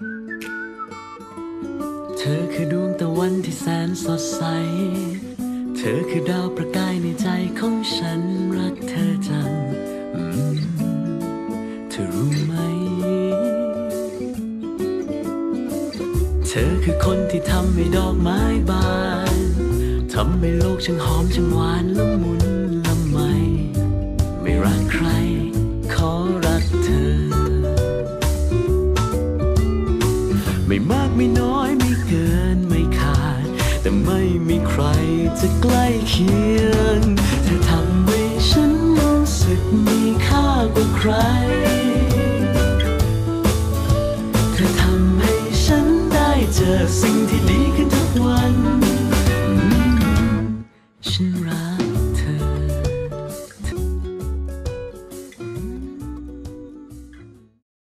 เธอคือดวงตะวันที่แสนสดใส เธอคือดาวประกายในใจของฉันรักเธอจังอืมเธอรู้ไหม เธอคือคนที่ทำให้ดอกไม้บาน ทำให้โลกช่างหอมช่างหวานละมุนละไม ไม่รักใคร ไม่มากไม่น้อยไม่เกินไม่ขาด แต่ไม่มีใครจะใกล้เคียงเธอทำให้ฉันรู้สึกมีค่ากว่าใคร เธอทำให้ฉันได้เจอสิ่งที่ดีขึ้นทุกวัน ฉันรัก